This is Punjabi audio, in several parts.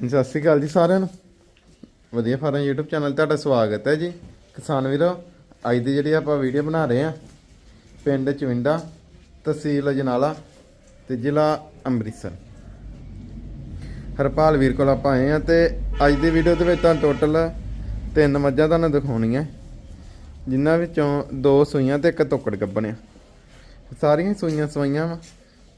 ਸਤਿ ਸ਼੍ਰੀ ਅਕਾਲ ਜੀ ਸਾਰਿਆਂ ਨੂੰ। ਵਧੀਆ ਫਾਰਮ YouTube ਚੈਨਲ ਤੇ ਤੁਹਾਡਾ ਸਵਾਗਤ ਹੈ ਜੀ। ਕਿਸਾਨ ਵੀਰੋ, ਅੱਜ ਦੀ ਜਿਹੜੀ ਆਪਾਂ ਵੀਡੀਓ ਬਣਾ ਰਹੇ ਆ ਪਿੰਡ ਚਵਿੰਡਾ, ਤਹਿਸੀਲ ਅਜਨਾਲਾ ਤੇ ਜ਼ਿਲ੍ਹਾ ਅੰਮ੍ਰਿਤਸਰ। ਹਰਪਾਲ ਵੀਰ ਕੋਲ ਆਪਾਂ ਆਏ ਆ ਤੇ ਅੱਜ ਦੀ ਵੀਡੀਓ ਦੇ ਵਿੱਚ ਤੁਹਾਨੂੰ ਟੋਟਲ ਤਿੰਨ ਮੱਝਾਂ ਤੁਹਾਨੂੰ ਦਿਖਾਉਣੀਆਂ। ਜਿਨ੍ਹਾਂ ਵਿੱਚੋਂ ਦੋ ਸੂਈਆਂ ਤੇ ਇੱਕ ਤੋਕੜ ਗੱਬਣ ਆ ਸਾਰੀਆਂ ਸੂਈਆਂ ਸਵਾਈਆਂ ਵਾ।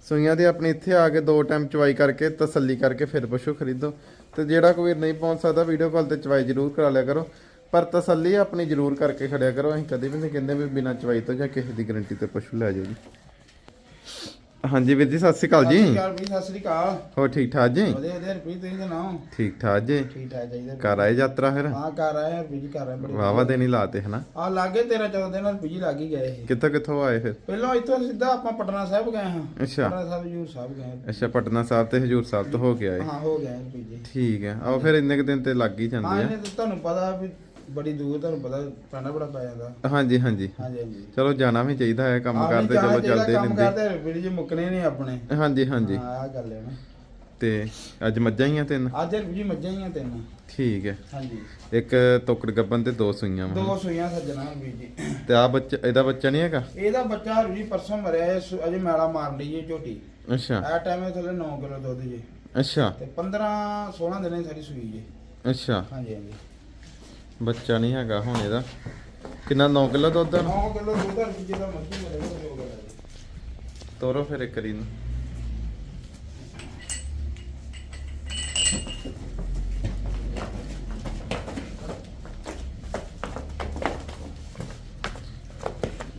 ਸੂਈਆਂ ਦੀ ਆਪਣੀ ਇੱਥੇ ਆ ਕੇ ਦੋ ਟਾਈਮ ਚਵਾਈ ਕਰਕੇ, ਤਸੱਲੀ ਕਰਕੇ ਫਿਰ ਪਸ਼ੂ ਖਰੀਦੋ। ਤੇ ਜਿਹੜਾ ਕੋਈ ਨਹੀਂ ਪਹੁੰਚ ਸਕਦਾ ਵੀਡੀਓ ਕਾਲ ਤੇ ਚਵਾਈ ਜ਼ਰੂਰ ਕਰਾ ਲਿਆ ਕਰੋ। ਪਰ ਤਸੱਲੀ ਆਪਣੀ ਜ਼ਰੂਰ ਕਰਕੇ ਖੜਿਆ ਕਰੋ। ਅਸੀਂ ਕਦੇ ਵੀ ਨਹੀਂ ਕਹਿੰਦੇ ਵੀ ਬਿਨਾਂ ਚਵਾਈ ਤੋਂ ਜਾਂ ਕਿਸੇ ਦੀ ਗਾਰੰਟੀ ਤੇ ਪਸ਼ੂ ਲੈ ਜਾਓ ਜੀ। ਹਾਂਜੀ ਵੀਰ ਜੀ ਸਤਿ ਸ਼੍ਰੀ ਅਕਾਲ ਸਤਿ ਸ਼੍ਰੀ ਜੀ ਅਕਾਲ ਵੀ ਸਤਿ ਸ਼੍ਰੀ ਅਕਾਲ। ਹੋਰ ਠੀਕ ਠਾਕ ਜੀ? ਵਧੀਆ ਵਧੀਆ ਰੁਪਈ ਤੁਸੀਂ ਸੁਣਾਓ? ਠੀਕ ਠਾਕ ਜੀ। ਠੀਕ ਠਾਕ ਚਾਹੀਦਾ ਘਰ ਆਏ ਯਾਤਰਾ ਫਿਰ? ਹਾਂ ਕਰ ਆਏ ਰੁਪਈ ਜੀ ਕਰ ਆਏ ਬੜੀ ਵਾਵਾ ਦੇ ਨਹੀਂ ਲਾਤੇ ਹਨਾ? ਆ ਲਾਗੇ 13 14 ਦਿਨ ਰੁਪਈ ਜੀ ਲੱਗ ਹੀ ਗਏ ਸੀ ਕਿੱਥੋਂ ਕਿੱਥੋਂ ਆਏ ਫਿਰ? ਪਹਿਲਾਂ ਇੱਥੋਂ ਸਿੱਧਾ ਆਪਾਂ ਪਟਨਾ ਸਾਹਿਬ ਗਏ ਹਾਂ। ਅੱਛਾ। ਪਟਨਾ ਸਾਹਿਬ ਜੂਰ ਸਾਹਿਬ ਗਏ ਅੱਛਾ ਪਟਨਾ ਸਾਹਿਬ ਤੇ ਹਜੂਰ ਸਾਹਿਬ ਤੋਂ ਹੋ ਕੇ ਆਏ। ਹਾਂ ਹੋ ਗਏ ਜੀ। ਠੀਕ ਹੈ। ਆਓ ਫਿਰ ਇੰਨੇ ਕੁ ਦਿਨ ਤੇ ਲੱਗ ਹੀ ਹਾਂ ਜਾਂਦੇ ਤਾਂ ਤੁਹਾਨੂੰ ਪਤਾ ਵੀ ਬੜੀ ਦੂਰ ਤੁਹਾਨੂੰ ਪਤਾ ਪੈਣਾ ਬੜਾ ਪੈ ਜਾਂਦਾ। ਆ ਹਾਂਜੀ ਹਾਂਜੀ। ਹਾਂਜੀ ਹਾਂਜੀ। ਚਲੋ ਜਾਣਾ ਵੀ ਚਾਹੀਦਾ ਹੈ ਕੰਮ ਆਹ ਵੀ ਕਰਦੇ ਚਲੋ ਚਾਹੀਦਾ, ਚੱਲਦੇ ਕੰਮ ਰਹਿੰਦੇ। ਕਰਦੇ ਰੁਪਈ ਜੀ ਮੁੱਕਣੇ ਨਹੀਂ ਆਪਣੇ। ਹਾਂਜੀ ਹਾਂਜੀ। ਹਾਂ ਆ ਗੱਲ ਹੈ ਨਾ। ਤੇ ਅੱਜ ਮੱਝਾਂ ਹੀ ਆ ਤਿੰਨ? ਅੱਜ ਜੀ ਮੱਝਾਂ ਹੀ ਆ ਤਿੰਨ। ਠੀਕ ਹੈ। ਹਾਂਜੀ। ਇੱਕ ਤੋਕੜ ਗੱਬਨ ਤੇ ਦੋ ਸੂਈਆਂ ਵਾ। ਦੋ ਸੂਈਆਂ ਸੱਜਣਾ ਰੁਪਈ ਜੀ। ਤੇ ਆ ਬੱਚਾ ਇਹਦਾ ਬੱਚਾ ਨਹੀਂ ਹੈਗਾ? ਇਹਦਾ ਬੱਚਾ ਰੁਪਈ ਪਰਸੋਂ ਮਰਿਆ ਇਹ ਸੁ- ਅਜੇ ਮੈਲਾ ਮਾਰਨ ਲਈ ਇਹ ਝੋਟੀ। ਅੱਛਾ। ਇਹ ਟਾਈਮ ਇਹ ਥੱਲੇ 9 ਕਿਲੋ ਦੁੱਧ ਜੀ। ਅੱਛਾ। ਤੇ 15 16 ਦਿਨਾਂ ਸਾਡੀ ਸੂਈ ਜੀ। ਅੱਛਾ। ਹਾਂਜੀ ਹਾਂਜੀ। ਬੱਚਾ ਨਹੀਂ ਹੈਗਾ ਹੁਣ ਇਹਦਾ। ਕਿੰਨਾ 9 ਕਿਲੋ ਦੁੱਧ ਆ? 9 ਕਿਲੋ ਦੁੱਧ ਹਰ ਚੀਜ਼ ਦਾ ਮੱਝੀ ਮਿਲੇਗਾ ਜੋ ਗੱਲ ਤੋਰੋ ਫਿਰ ਇੱਕ ਰੀ ਨੂੰ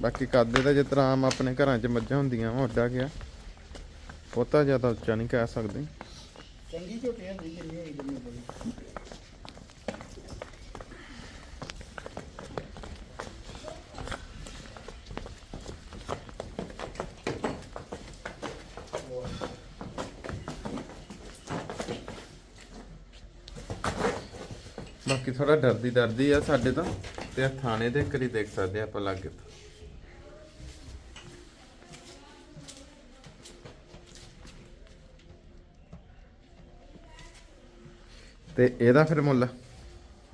ਬਾਕੀ ਕਾਦੇ ਦਾ ਤਰ੍ਹਾਂ ਆਮ ਆਪਣੇ ਘਰਾਂ 'ਚ ਮੱਝਾਂ ਹੁੰਦੀਆਂ ਵਾ ਉੱਡਾ ਗਿਆ। ਬਹੁਤਾ ਜ਼ਿਆਦਾ ਉੱਚਾ ਨਹੀਂ ਕਹਿ ਸਕਦੇ। ਚੰਗੀ ਝੋਟੀ ਹੈ ਜੀ ਕਿੰਨੀ ਹੋਈ ਕਿੰਨੀ ਬੜੀ ਬਾਕੀ ਥੋੜਾ ਡਰਦੀ ਡਰਦੀ ਆ ਸਾਡੇ ਤੋਂ ਤੇ ਆਹ ਥਾਣੇ ਦੇ ਕਰੀ ਦੇਖ ਸਕਦੇ ਆ ਆਪਾਂ ਲਾਗੇ ਤੋਂ ਤੇ ਇਹਦਾ ਫਿਰ ਮੁੱਲ?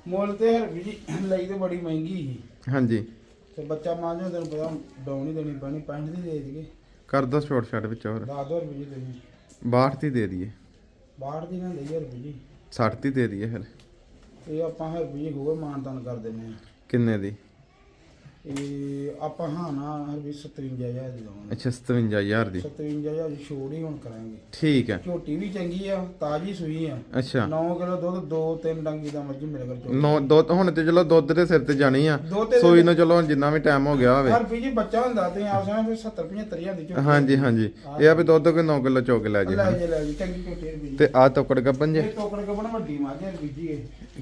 ਮੁੱਲ ਤੇ ਹਰ ਵੀ ਲਈ ਤੇ ਬੜੀ ਮਹਿੰਗੀ ਸੀ। ਹਾਂਜੀ। ਤੇ ਬੱਚਾ ਮਾਂ ਜੋ ਤੈਨੂੰ ਪਤਾ ਡਾਉਣ ਹੀ ਦੇਣੀ ਪੈਣੀ 65 ਦੀ ਦੇ ਦੇਗੇ ਕਰ ਦੋ ਛੋਟ ਛੱਡ ਵਿੱਚ ਹੋਰ। 10 ਦੋ ਰੁਪਏ ਦੇਣੀ। 62 ਦੀ ਦੇ ਦਈਏ। 62 ਦੀ ਨਾ ਲਈ ਰੁਪਏ ਜੀ 60 ਦੀ ਦੇ ਦਈਏ ਫਿਰ। ਇਹ ਆਪਾਂ ਹਰ ਰੁਪਏ ਹੋਰ ਮਾਨਤਾਨ ਕਰ ਦਿੰਨੇ ਆ ਕਿੰਨੇ ਦੀ? ਇਹ ਆਪਾਂ ਹਾਂ ਨਾ ਵੀ 57000 ਦੀ ਦਵਾਂਗੇ। ਅੱਛਾ 57000 ਦੀ। 57000 ਦੀ ਛੋੜ ਹੀ ਹੁਣ ਕਰਾਂਗੇ। ਠੀਕ ਹੈ। ਝੋਟੀ ਵੀ ਚੰਗੀ ਆ ਤਾਜੀ ਸੂਈ ਆ। ਅੱਛਾ। 9 ਕਿਲੋ ਦੁੱਧ ਦੋ ਤਿੰਨ ਡੰਗੀ ਦਾ ਮੱਝ ਮੇਰੇ ਕੋਲ ਨੋ ਦੁੱਧ ਹੁਣ ਤੇ ਚਲੋ ਦੁੱਧ ਦੇ ਸਿਰ ਤੇ ਜਾਣੀ ਆ। ਸੋਈ ਨੂੰ ਚਲੋ ਜਿੰਨਾ ਵੀ ਟਾਈਮ ਹੋ ਗਿਆ ਹੋਵੇ। ਹਰ ਵੀ ਜੀ ਬੱਚਾ ਹੁੰਦਾ ਤੇ ਆਪ ਫਿਰ 70 75 ਹਜ਼ਾਰ ਦੀ ਝੋਟੀ ਹਾਂਜੀ ਹਾਂਜੀ। ਇਹ ਆ ਵੀ ਦੁੱਧ ਕੋਈ 9 ਕਿਲੋ ਚੋਕ ਲੈ ਜੇ ਲੈ ਜੇ ਲੈ ਜੇ ਚੰਗੀ ਝੋਟੀ ਵੀ ਤੇ ਆ ਤੋਕੜ ਗੱਬਨ ਜੇ। ਇਹ ਟੋਕੜ ਕਬਣ ਵੱਡੀ ਮੱਝ ਹੈ ਵੀ ਜੀ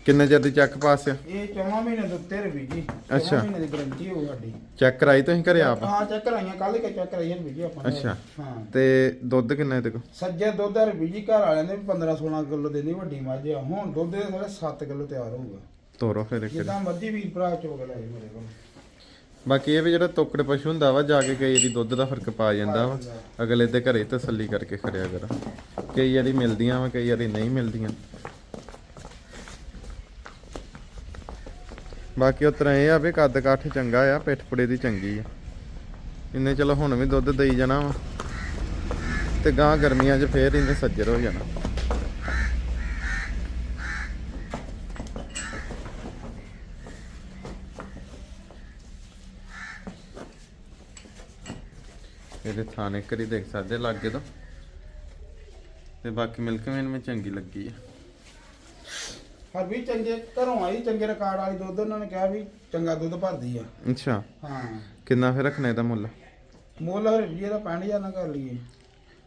ਕਿੰਨੇ ਚਿਰ ਦੀ ਚੱਕ ਪਾਸ ਆ? ਇਹ ਚੌਵਾਂ ਮਹੀਨੇ ਦੇ ਉੱਤੇ ਰਵੀ ਜੀ। ਅੱਛਾ। ਮਹੀਨੇ ਦੀ ਗਰੰਟੀ ਹੋ ਸਾਡੀ। ਚੈੱਕ ਕਰਾਈ ਤੁਸੀਂ ਘਰੇ ਆਪ? ਹਾਂ ਚੈੱਕ ਕਰਾਈਆਂ ਕੱਲ ਕੇ ਚੈੱਕ ਕਰਾਈਆਂ ਵੀ ਜੀ ਆਪਾਂ ਨੇ। ਅੱਛਾ। ਹਾਂ। ਤੇ ਦੁੱਧ ਕਿੰਨਾ ਇਹਦੇ ਕੋ ਸੱਜੇ ਦੁੱਧ ਰਵੀ ਜੀ ਘਰ ਵਾਲਿਆਂ ਦੇ 15 16 ਕਿਲੋ ਦੇਣੀ ਵੱਡੀ ਮੱਝ ਆ। ਹੁਣ ਦੁੱਧ ਦੇ ਥੋੜੇ 7 ਕਿਲੋ ਤਿਆਰ ਹੋਊਗਾ। ਤੋਰੋ ਫਿਰ ਇੱਕ ਜਿੱਦਾਂ ਮਰਜ਼ੀ ਵੀਰ ਭਰਾ ਚੋਕ ਲੈ ਜੀ ਮੇਰੇ ਕੋਲ। ਬਾਕੀ ਇਹ ਵੀ ਜਿਹੜਾ ਤੋਕੜ ਪਸ਼ੂ ਹੁੰਦਾ ਵਾ ਜਾ ਕੇ ਕਈ ਵਾਰੀ ਦੁੱਧ ਦਾ ਫ਼ਰਕ ਪਾ ਜਾਂਦਾ ਵਾ। ਅਗਲੇ ਦੇ ਘਰੇ ਤਸੱਲੀ ਕਰਕੇ ਖੜਿਆ ਕਰ। ਕਈ ਵਾਰੀ ਮਿਲਦੀਆਂ ਵਾ ਕਈ ਵਾਰੀ ਨਹੀਂ ਮਿਲਦੀਆਂ। ਬਾਕੀ ਉਤਰਾ ਇਹ ਆ ਵੀ ਕੱਦ ਕਾਠ ਚੰਗਾ ਆ, ਪਿੱਠ ਪੁੜੇ ਦੀ ਚੰਗੀ ਆ। ਇੰਨੇ ਚਲੋ ਹੁਣ ਵੀ ਦੁੱਧ ਦੇਈ ਜਾਣਾ ਵਾ। ਤੇ ਗਾਂ ਗਰਮੀਆਂ 'ਚ ਫੇਰ ਇਹਨੇ ਸੱਜਰ ਹੋ ਜਾਣਾ। ਇਹਦੇ ਥਾਣੇ ਕਰੀ ਦੇਖ ਸਕਦੇ ਲਾਗੇ ਤੋਂ। ਤੇ ਬਾਕੀ ਮਿਲਕ ਮੈਨ ਵਿੱਚ ਚੰਗੀ ਲੱਗੀ ਆ। ਹਰ ਵੀ ਚੰਗੇ ਘਰੋਂ ਆਈ ਚੰਗੇ ਰਿਕਾਰਡ ਵਾਲੀ ਦੁੱਧ ਉਹਨਾਂ ਨੇ ਕਿਹਾ ਵੀ ਚੰਗਾ ਦੁੱਧ ਭਰਦੀ ਆ। ਅੱਛਾ। ਹਾਂ। ਕਿੰਨਾ ਫਿਰ ਰੱਖਣਾ ਇਹਦਾ ਮੁੱਲ? ਮੁੱਲ ਹਰ ਵੀ ਇਹਦਾ 65000 ਨਾ ਕਰ ਲਈਏ।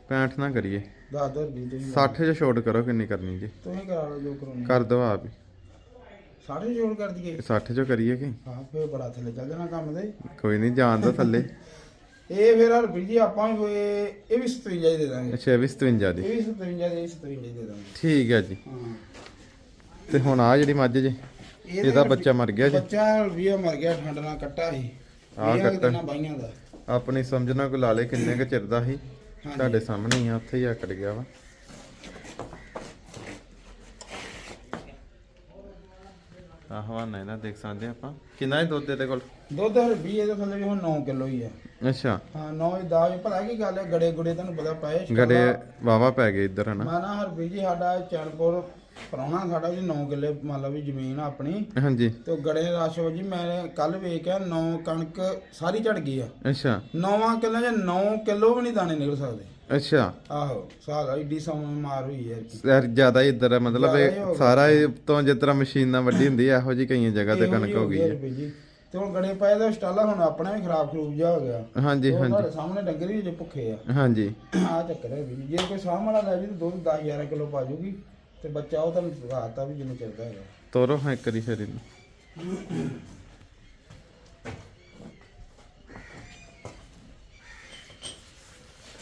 65 ਨਾ ਕਰੀਏ। ਦੱਸ ਦੋ ਵੀ ਤੁਸੀਂ 60 ਚ ਛੋਟ ਕਰੋ ਕਿੰਨੀ ਕਰਨੀ ਜੀ। ਤੁਸੀਂ ਕਰਾ ਲਓ ਜੋ ਕਰਾਉਣੀ। ਕਰ ਦੋ ਆਪ ਹੀ। ਸਾਰੇ ਜੋੜ ਕਰ ਦਈਏ। 60 ਚ ਕਰੀਏ ਕਿ? ਹਾਂ ਫੇਰ ਬੜਾ ਥੱਲੇ ਚੱਲ ਜਾਣਾ ਕੰਮ ਦੇ ਕੋਈ ਨਹੀਂ ਜਾਣ ਦੋ ਥੱਲੇ। ਇਹ ਫਿਰ ਹਰ ਵੀ ਜੀ ਆਪਾਂ ਵੀ ਇਹ ਵੀ 57 ਹੀ ਦੇ ਦਾਂਗੇ। ਅੱਛਾ ਇਹ ਵੀ 57 ਦੀ। ਇਹ ਵੀ 57 ਦੇ ਇਹ 57 ਹੀ ਦੇ ਦਾਂਗੇ। ਠੀਕ ਹੈ ਜੀ। ਹਾਂ। ਤੇ ਹੁਣ ਆ ਜਿਹੜੀ ਮੱਝ ਜੀ ਇਹਦੇ ਹਰ ਬੱਚਾ ਮਰ ਗਿਆ ਜੀ। ਬੱਚਾ ਵੀ ਮਰ ਗਿਆ ਠੰਡ ਨਾਲ ਕੱਟਾ ਸੀ। ਇਹ ਕੱਟਾ। ਬਾਈਆਂ ਦਾ। ਆਪਣੀ ਸਮਝਣਾ ਕੋ ਲਾ ਲੇ ਕਿੰਨੇ ਕੁ ਚਿਰ ਦਾ ਸੀ। ਤੁਹਾਡੇ ਸਾਹਮਣੇ ਹੀ ਆ ਉੱਥੇ ਹੀ ਆਕੜ ਗਿਆ ਵਾ। ਆ ਹਵਾਨਾ ਇਹਦਾ ਦੇਖ ਸਕਦੇ ਆਪਾਂ। ਕਿੰਨਾ ਹੈ ਦੁੱਧ ਇਹਦੇ ਕੋਲ? ਦੁੱਧ ਹਰ 20 ਇਹਦੇ ਥੱਲੇ ਵੀ ਹੁਣ 9 ਕਿਲੋ ਹੀ ਆ। ਅੱਛਾ। ਹਾਂ 9 10 ਭਲਾ ਕੀ ਗੱਲ ਹੈ ਗੜੇ ਗੁੜੇ ਤੁਹਾਨੂੰ ਪਤਾ ਪਏ ਗੜੇ ਵਾਵਾ ਪੈ ਗਏ ਇੱਧਰ ਹਨਾ। ਮੈਂ ਨਾ ਹਰਬੀ ਜੀ ਸਾਡਾ ਚੈਨਪੁਰ ਪ੍ਰਾਹੁਣਾ ਸਾਡਾ ਜੀ 9 ਕਿੱਲੇ ਮੰਨ ਲਓ ਵੀ ਜ਼ਮੀਨ ਆ ਆਪਣੀ। ਹਾਂਜੀ। ਤੇ ਉਹ ਗੜੇ ਰਸ਼ ਜੀ ਮੈਂ ਕੱਲ ਵੇਖਿਆ 9 ਕਣਕ ਸਾਰੀ ਝੜ ਗਈ ਆ। ਅੱਛਾ। 9 ਕਿੱਲੇ 'ਚ 9 ਕਿਲੋ ਵੀ ਨਹੀਂ ਦਾਣੇ ਨਿਕਲ ਸਕਦੇ। ਅੱਛਾ। ਆਹੋ ਸਾਲ ਐਡੀ ਸਮਾਂ ਮਾਰ ਹੋਈ ਯਾਰ ਯਾਰ ਜ਼ਿਆਦਾ ਹੀ ਇੱਧਰ ਹੈ, ਮਤਲਬ ਇਹ। ਸਾਰਾ ਇਹ ਤੋਂ ਜਿਸ ਤਰ੍ਹਾਂ ਮਸ਼ੀਨਾਂ ਵੱਡੀ ਹੁੰਦੀ ਹੈ ਇਹੋ ਜੀ ਕਈਆਂ ਜਗ੍ਹਾ ਤੇ ਕਣਕ ਹੋ ਗਈ ਹੈ ਜੀ ਤੇ ਹੁਣ ਗੜੇ ਪਏ ਦਾ ਸਟਾਲਾ ਹੁਣ ਆਪਣਾ ਵੀ ਖਰਾਬ ਖਰੂਬ ਜਾ ਹੋ ਗਿਆ। ਹਾਂਜੀ ਹਾਂਜੀ। ਤੁਹਾਡੇ ਸਾਹਮਣੇ ਡੰਗਰ ਵੀ ਜੇ ਭੁੱਖੇ ਆ। ਹਾਂਜੀ। ਆ ਚੱਕਰ ਹੈ ਵੀ ਜੇ। ਕੋਈ ਸਾਹਮ ਵਾਲਾ ਲੈ ਜੀ ਦੁੱਧ 10 11 ਕਿਲੋ ਪਾ ਜੂਗੀ ਤੇ ਬੱਚਾ ਉਹ ਤੁਹਾਨੂੰ ਰਾਤਾ ਵੀ ਜਿੰਨੇ ਚੱਲਦਾ ਹੈਗਾ। ਤੋਰੋ ਹਾਂ ਕਰੀ ਫਿਰ ਇਹਨੂੰ।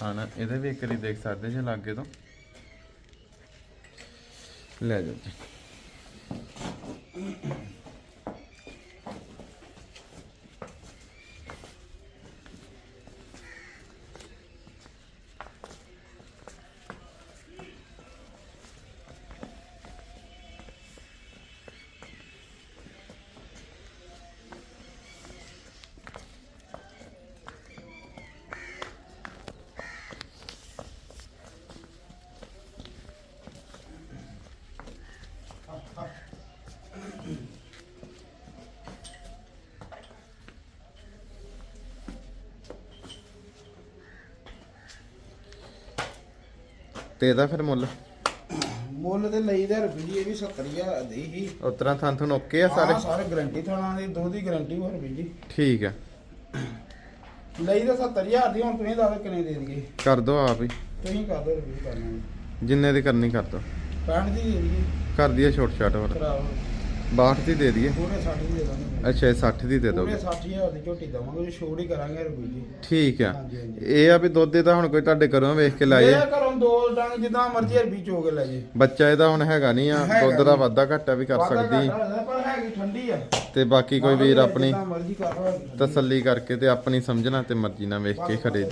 ਹਾਂ ਇਹਦੇ ਵੀ ਇੱਕ ਵਾਰੀ ਦੇਖ ਸਕਦੇ ਜੇ ਲਾਗੇ ਤੋਂ। ਲੈ ਜਾਓ ਜੀ। ਤੇ ਇਹਦਾ ਫਿਰ ਮੁੱਲ? ਮੁੱਲ ਤੇ ਲਈ ਦਾ ਰੁਪਈ ਜੀ ਇਹ ਵੀ 70000 ਦੀ ਹੀ ਉਸ ਤਰ੍ਹਾਂ ਥਾਂ ਤੁਹਾਨੂੰ ਓਕੇ ਆ ਸਾਰੇ? ਸਾਰੇ ਸਾਰੇ ਗਾਰੰਟੀ ਥਾਣਾ ਦੀ ਦੁੱਧ ਦੀ ਗਾਰੰਟੀ ਹੋ ਰੁਪਈ ਜੀ। ਠੀਕ ਆ। ਲਈ ਤਾਂ 70000 ਦੀ ਹੁਣ ਤੁਸੀਂ ਦੱਸੋ ਕਿੰਨੇ ਦੇ ਦਈਏ। ਕਰ ਦੋ ਆਪ ਹੀ। ਤੁਸੀਂ ਕਰ ਦਿਓ ਰੁਪਈ ਕਰਨਾ ਜਿੰਨੇ ਦੀ ਕਰਨੀ ਕਰ ਦੋ। 65 ਦੀ ਦੇ ਦਈਏ। ਕਰ ਦਈਏ ਛੋਟ ਛਾਟ ਹੋਰ ਕਰਾਓ। 62 ਦੀ ਦੇ ਦਈਏ? ਪੂਰੇ 60 ਦੀ ਦੇ ਦਾਂਗੇ। ਅੱਛਾ ਇਹ 60 ਦੀ ਦੇ ਪੂਰੇ ਦੋਗੇ 60000 ਦੀ ਝੋਟੀ ਦਵਾਂਗੇ ਜੀ ਛੋੜ ਹੀ ਕਰਾਂਗੇ ਰੁਪਈ ਜੀ। ਠੀਕ ਆ। ਹਾਂਜੀ, ਹਾਂਜੀ। ਇਹ ਆ ਵੀ ਦੁੱਧ ਇਹਦਾ ਹੁਣ ਕੋਈ ਤੁਹਾਡੇ ਘਰੋਂ ਵੇਖ ਕੇ ਲਾਏ ਇਹ ਘਰੋਂ ਦੋ ਡੰਗ ਜਿੱਦਾਂ ਮਰਜ਼ੀ ਰੁਪਈ ਚੋਗ ਲੈ ਜੇ। ਬੱਚਾ ਇਹਦਾ ਹੁਣ ਹੈਗਾ ਨਹੀਂ ਆ ਹੈਗਾ ਦੁੱਧ ਦਾ ਨਹੀਂ। ਵਾਧਾ ਘਾਟਾ ਵੀ ਕਰ ਵਾਧਾ ਸਕਦੀ। ਘਾਟਾ ਹੋਇਆ ਪਰ ਹੈਗੀ ਠੰਡੀ ਆ। ਤੇ ਬਾਕੀ ਕੋਈ ਵੀਰ ਆਪਣੀ ਜਿੱਦਾਂ ਮਰਜ਼ੀ ਕਰ ਲਓ ਤਸੱਲੀ ਕਰਕੇ ਤੇ ਆਪਣੀ ਸਮਝਣਾ ਤੇ ਮਰਜ਼ੀ ਨਾਲ ਵੇਖ ਕੇ ਖਰੀਦ